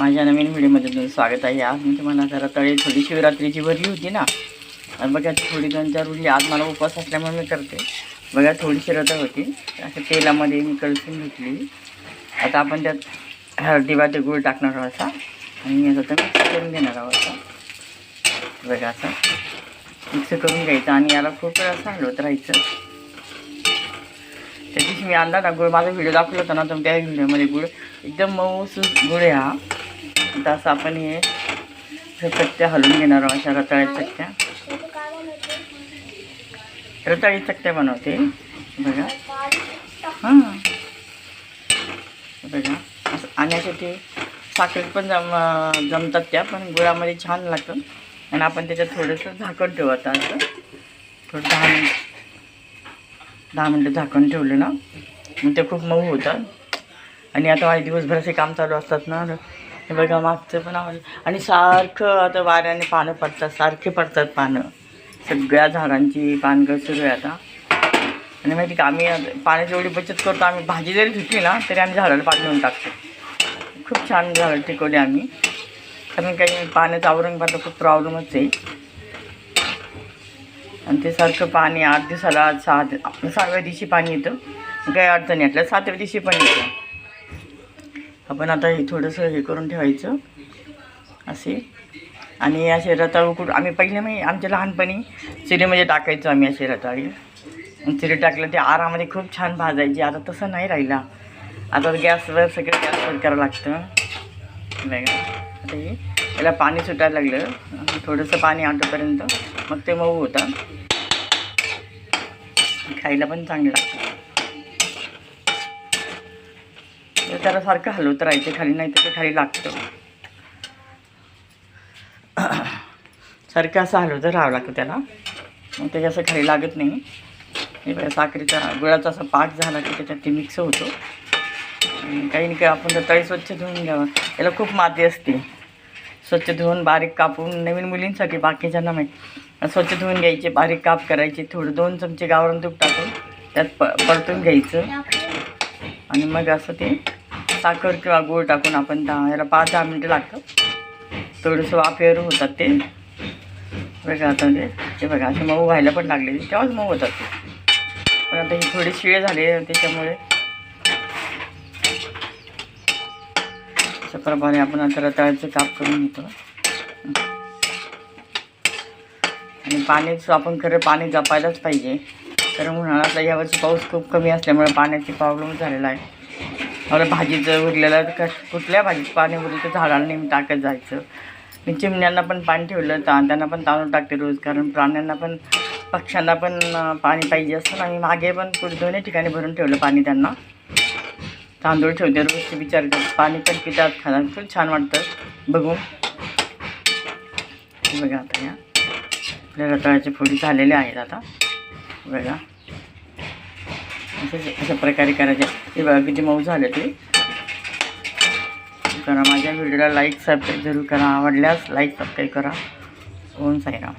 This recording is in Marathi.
माझ्या नवीन व्हिडिओमध्ये तुमचं स्वागत आहे. आज मी तुम्हाला जरा तळी थोडी शिवरात्रीची भरली होती ना. आणि बघा थोडी दोन चार उरली. आज मला उपवास असल्यामुळे मी करते. बघा थोडीशी रतं होती. असं तेलामध्ये मी कळसून घेतली आता आपण त्यात हळदी वाटे गुळ टाकणार आहोत असा आणि याचा तर मिक्स करून घेणार आहोत असा बघा असं मिक्स करून घ्यायचं आणि याला खूप वेळ असं हलवत राहायचं. त्या दिवशी मी आणला ना गुळ माझा व्हिडिओ दाखवला होता ना तर त्या व्हिडिओमध्ये गुळ एकदम मऊसूस गुळ आहे हा. आता असं आपण हे चकत्या हलवून घेणार आहोत अशा रताळ्या चकत्या रताळी चकत्या बनवते. बघा. हां. बघा. असं आणि अशा ते साखरेत पण जम जमतात त्या पण गुळामध्ये छान लागतं. आणि आपण त्याच्यात थोडंसं झाकण ठेवू आता असं. थोडं दहा मिनिट. दहा मिनटं झाकण ठेवलं ना मग ते खूप मऊ होतात. आणि आता माझे दिवसभराचे काम चालू असतात ना हे बघा मागचं पण आवडलं आणि सारखं आता वाऱ्याने पानं पडतात सारखे पडतात पानं. सगळ्या झाडांची पानगळ सुरू आहे आता. आणि माहिती का आम्ही पाण्याची एवढी बचत करतो आम्ही भाजी जरी धुतली ना तरी आम्ही झाडाला पाणी देऊन टाकतो. खूप छान झाडं टिकवली आम्ही. कारण काही पाण्याचं औरंगाबादला खूप प्रॉब्लेमच आहे. आणि ते सारखं पाणी आठ दिवसाला सहा आपलं सहाव्या दिवशी पाणी येतं. काही अडचणी यातल्या सातव्या दिवशी पण येतं. आपण आता हे थोडंसं हे करून ठेवायचं. असे. आणि असे रताळू कुठं आम्ही पहिले मी आमच्या लहानपणी चिरीमध्ये टाकायचो आम्ही असे रताळी चिरी टाकलं ते आरामध्ये खूप छान भाजायची. आता तसं नाही राहिला. आता गॅसवर सगळं गॅसवर करावं लागतं. बघा. आता हे त्याला पाणी सुटायला लागलं. थोडंसं पाणी आटोपर्यंत. मग ते मऊ होतं. खायला पण चांगलं लागतं. तर त्याला सारखं हलवत राहायचं खाली नाही तर ते खाली लागतं. सारखं असं हलवत राहावं लागतं त्याला. मग ते असं खाली लागत नाही. हे साखरेचा गुळाचा असा पाक झाला की त्याच्यात ते मिक्स होतो. आणि काही नाही काही आपण तळी स्वच्छ धुवून घ्यावं. याला खूप माती असते. स्वच्छ धुवून बारीक कापून नवीन मुलींसाठी बाकीच्यांना माहीत स्वच्छ धुवून घ्यायचे बारीक काप करायचे थोडं दोन चमचे गावरण तूप टाकून त्यात प परतून घ्यायचं. आणि मग असं ते साखर किंवा गूळ टाकून आपण दहा याला पाच दहा मिनटं लागतं. थोडंसं वाफेवर होतात ते. बघा आता ते. ते बघा असे मऊ व्हायला पण लागले. तेव्हाच मऊ होतात ते. पण आता हे थोडे शिळे झाले त्याच्यामुळे अशा प्रमाणे आपण आता रताळ्याचं काप करून घेतो. आणि पाणीच आपण खरं पाणी जपायलाच पाहिजे. कारण उन्हाळ्यातला यावर्षी पाऊस खूप कमी असल्यामुळे पाण्याची प्रॉब्लेम झालेला आहे. मला भाजीचं उरलेलं क कुठल्या भाजीत पाणी उरलं तर झाडाला नेहमी टाकत जायचं. मी चिमण्यांना पण पाणी ठेवलं ता त्यांना पण तांदूळ टाकते रोज कारण प्राण्यांना पण पक्ष्यांना पण पाणी पाहिजे असतं ना. मी मागे पण पुढे दोन्ही ठिकाणी भरून ठेवलं पाणी त्यांना. तांदूळ ठेवते रोज विचार करतात पाणी पण पितात खातात. खूप छान वाटतं. बघू. बघा आता या. आपल्या रताळ्याच्या फोडी झालेल्या आहेत आता. बघा. अशा प्रकारे करायचे. हे बघा किती मऊ झाले ते. करा माझ्या व्हिडिओला लाईक सबस्क्राईब जरूर करा. आवडल्यास लाईक सबस्क्राईब करा. ओम साईराम.